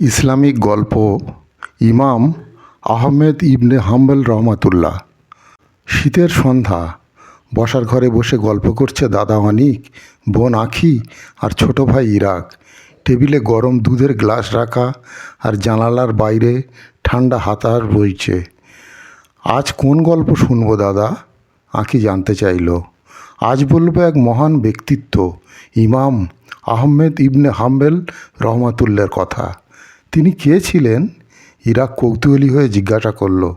Islamic গল্প ইমাম আহমেদ ইবনে হাম্বল রহমাতুল্লাহ। শীতের সন্ধ্যা, বসার ঘরে বসে গল্প করছে দাদা অনিক, বোন আখি আর ছোট ভাই ইরাক। টেবিলে গরম দুধের গ্লাস রাখা আর জানালার বাইরে ঠান্ডা হাতার বইছে। আজ কোন গল্প শুনব দাদা? আঁকি জানতে চাইল। আজ বলব এক মহান ব্যক্তিত্ব, ইমাম আহমেদ ইবনে হাম্বেল রহমাতুল্লার কথা। তিনি কে ছিলেন? ইরাক কৌতূহলী হয়ে জিজ্ঞাসা করল।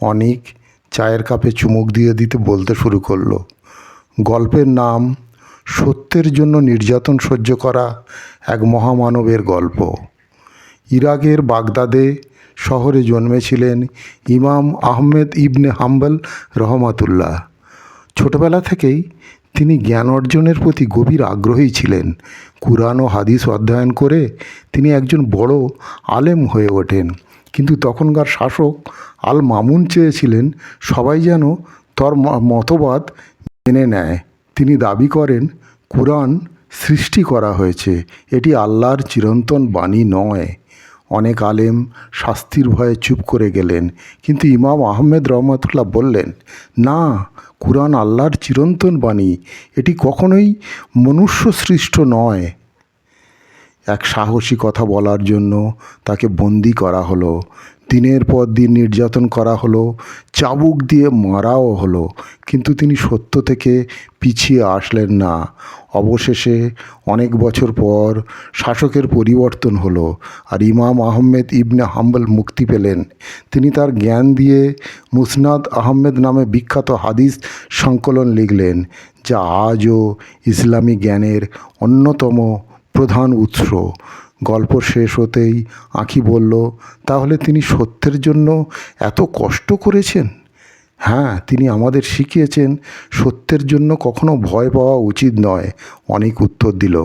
অনিক চায়ের কাপে চুমুক দিয়ে দিতে বলতে শুরু করল। গল্পের নাম, সত্যের জন্য নির্যাতন সহ্য করা এক মহামানবের গল্প। ইরাকের বাগদাদে শহরে জন্মেছিলেন ইমাম আহমেদ ইবনে হাম্বল রহমাতুল্লাহ। ছোটবেলা থেকেই তিনি জ্ঞান অর্জনের প্রতি গভীর আগ্রহী ছিলেন। কুরআন ও হাদিস অধ্যয়ন করে তিনি একজন বড় আলেম হয়ে ওঠেন। কিন্তু তখনকার শাসক আল মামুন চেয়েছিলেন সবাই যেন তার মতবাদ মেনে নেয়। তিনি দাবি করেন, কুরআন সৃষ্টি করা হয়েছে, এটি আল্লাহর চিরন্তন বাণী নয়। অনেক আলেম শাস্তির ভয়ে চুপ করে গেলেন, কিন্তু ইমাম আহমেদ রহমতুল্লাহ বললেন, না, কুরআন আল্লাহর চিরন্তন বাণী, এটি কখনোই মনুষ্য সৃষ্ট নয়। এক সাহসী কথা বলার জন্য তাকে বন্দি করা হলো। দিনের পর দিন নির্যাতন করা হলো, চাবুক দিয়ে মারাও হলো, কিন্তু তিনি সত্য থেকে পিছিয়ে আসলেন না। অবশেষে অনেক বছর পর শাসকের পরিবর্তন হলো আর ইমাম আহমেদ ইবনে হাম্বল মুক্তি পেলেন। তিনি তার জ্ঞান দিয়ে মুসনাদ আহমেদ নামে বিখ্যাত হাদিস সংকলন লিখলেন, যা আজও ইসলামী জ্ঞানের অন্যতম প্রধান উৎস। গল্প শেষ হতেই আঁখি বলল, তাহলে তিনি সত্যের জন্য এত কষ্ট করেছেন? হ্যাঁ তিনি আমাদের শিখিয়েছেন, সত্যের জন্য কখনো ভয় পাওয়া উচিত নয়। অনেক উত্তর দিল।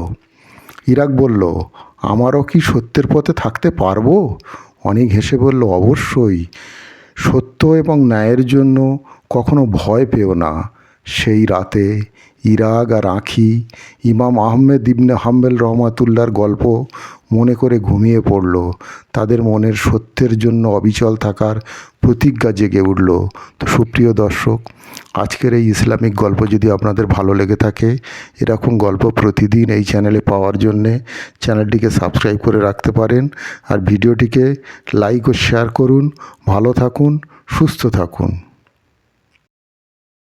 ইরাক বলল, আমারও কি সত্যের পথে থাকতে পারব? অনেক হেসে বলল, অবশ্যই। সত্য এবং ন্যায়ের জন্য কখনো ভয় পেও না। সেই রাতে ইরাক আর আঁখি, ইমাম আহমেদ ইবনে হাম্বেল রহমাতুল্লার গল্প মনে করে ঘুমিয়ে পড়ল। তাদের মনের সত্যের জন্য অবিচল থাকার প্রতিজ্ঞা জেগে উঠল। তো সুপ্রিয় দর্শক, আজকের এই ইসলামিক গল্প যদি আপনাদের ভালো লেগে থাকে, এরকম গল্প প্রতিদিন এই চ্যানেলে পাওয়ার জন্যে চ্যানেলটিকে সাবস্ক্রাইব করে রাখতে পারেন আর ভিডিওটিকে লাইক ও শেয়ার করুন। ভালো থাকুন, সুস্থ থাকুন।